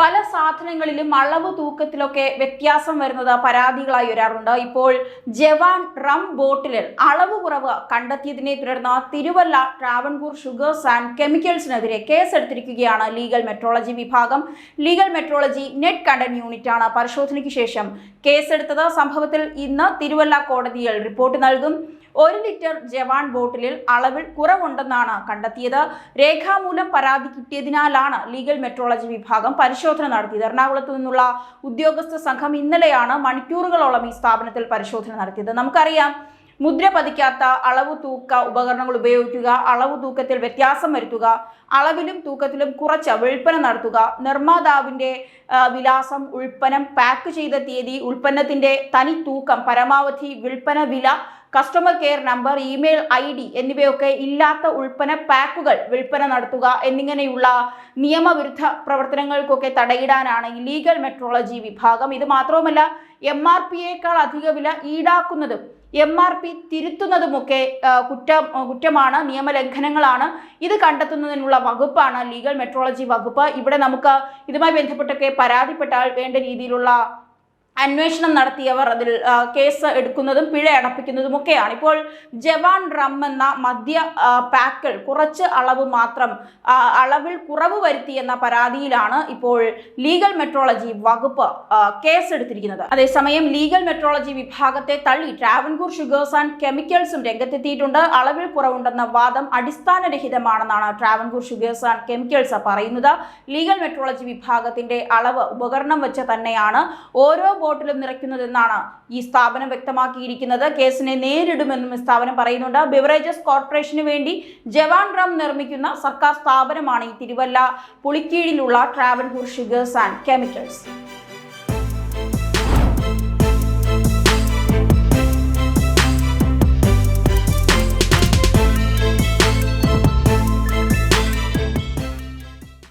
പല സാധനങ്ങളിലും അളവ് തൂക്കത്തിലൊക്കെ വ്യത്യാസം വരുന്നത് പരാതികളായി വരാറുണ്ട്. ഇപ്പോൾ ജവാൻ റം ബോട്ടിലിൽ അളവ് കുറവ് കണ്ടെത്തിയതിനെ തുടർന്ന് തിരുവല്ല ട്രാവൻകൂർ ഷുഗേഴ്സ് ആൻഡ് കെമിക്കൽസിനെതിരെ കേസെടുത്തിരിക്കുകയാണ് ലീഗൽ മെട്രോളജി വിഭാഗം. ലീഗൽ മെട്രോളജി നെറ്റ് കണ്ടന്റ് ആണ് പരിശോധനയ്ക്ക് ശേഷം കേസെടുത്തത്. സംഭവത്തിൽ ഇന്ന് തിരുവല്ല കോടതിയിൽ റിപ്പോർട്ട് നൽകും. ഒരു ലിറ്റർ ജവാൻ ബോട്ടിലിൽ അളവിൽ കുറവുണ്ടെന്നാണ് കണ്ടെത്തിയത്. രേഖാമൂലം പരാതി കിട്ടിയതിനാലാണ് ലീഗൽ മെട്രോളജി വിഭാഗം പരിശോധന നടത്തിയത്. എറണാകുളത്തു നിന്നുള്ള ഉദ്യോഗസ്ഥ സംഘം ഇന്നലെയാണ് മണിക്കൂറുകളോളം ഈ സ്ഥാപനത്തിൽ പരിശോധന നടത്തിയത്. നമുക്കറിയാം മുദ്ര പതിക്കാത്ത അളവ് തൂക്ക ഉപകരണങ്ങൾ ഉപയോഗിക്കുക അളവ് തൂക്കത്തിൽ വ്യത്യാസം വരുത്തുക അളവിലും തൂക്കത്തിലും കുറച്ച് വിൽപ്പന നടത്തുക നിർമ്മാതാവിന്റെ വിലാസം ഉൽപ്പന്നം പാക്ക് ചെയ്ത തീയതി ഉൽപ്പന്നത്തിന്റെ തനി തൂക്കം പരമാവധി വിൽപ്പന വില customer care number email I D എന്നിവയൊക്കെ ഇല്ലാത്ത ഉൽപ്പന്ന പാക്കുകൾ വിൽപ്പന നടത്തുക എന്നിങ്ങനെയുള്ള നിയമവിരുദ്ധ പ്രവർത്തനങ്ങൾക്കൊക്കെ തടയിടാനാണ് ലീഗൽ മെട്രോളജി വിഭാഗം. ഇത് മാത്രവുമല്ല എം ആർ പിയേക്കാൾ അധിക വില ഈടാക്കുന്നതും എം ആർ പി തിരുത്തുന്നതുമൊക്കെ കുറ്റം കുറ്റമാണ് നിയമലംഘനങ്ങളാണ്. ഇത് കണ്ടെത്തുന്നതിനുള്ള വകുപ്പാണ് ലീഗൽ മെട്രോളജി വകുപ്പ്. ഇവിടെ നമുക്ക് ഇതുമായി ബന്ധപ്പെട്ടൊക്കെ പരാതിപ്പെട്ടാൽ വേണ്ട രീതിയിലുള്ള അന്വേഷണം നടത്തിയവർ അതിൽ കേസ് എടുക്കുന്നതും പിഴ അടപ്പിക്കുന്നതും ഒക്കെയാണ്. ഇപ്പോൾ ജവാൻ റം എന്ന മദ്യ പാക്കൾ കുറച്ച് അളവ് മാത്രം അളവിൽ കുറവ് വരുത്തി എന്ന പരാതിയിലാണ് ഇപ്പോൾ ലീഗൽ മെട്രോളജി വകുപ്പ് കേസ് എടുത്തിരിക്കുന്നത് അതേസമയം ലീഗൽ മെട്രോളജി വിഭാഗത്തെ തള്ളി ട്രാവൻകൂർ ഷുഗേഴ്സ് ആൻഡ് കെമിക്കൽസും രംഗത്തെത്തിയിട്ടുണ്ട്. അളവിൽ കുറവുണ്ടെന്ന വാദം അടിസ്ഥാനരഹിതമാണെന്നാണ് ട്രാവൻകൂർ ഷുഗേഴ്സ് ആൻഡ് കെമിക്കൽസ് പറയുന്നത്. ലീഗൽ മെട്രോളജി വിഭാഗത്തിന്റെ അളവ് ഉപകരണം വെച്ച് തന്നെയാണ് ഓരോ ബോട്ടിലും നിറയ്ക്കുന്നതെന്നാണ് ഈ സ്ഥാപനം വ്യക്തമാക്കിയിരിക്കുന്നത്. കേസിനെ നേരിടുമെന്നും സ്ഥാപനം പറയുന്നുണ്ട്. ബിവറേജസ് കോർപ്പറേഷന് വേണ്ടി ജവാൻ റം നിർമ്മിക്കുന്ന സർക്കാർ സ്ഥാപനമാണ് ഈ തിരുവല്ല പുളിക്കീഴിലുള്ള ട്രാവൻകൂർ ഷുഗേഴ്സ് ആൻഡ് കെമിക്കൽസ്.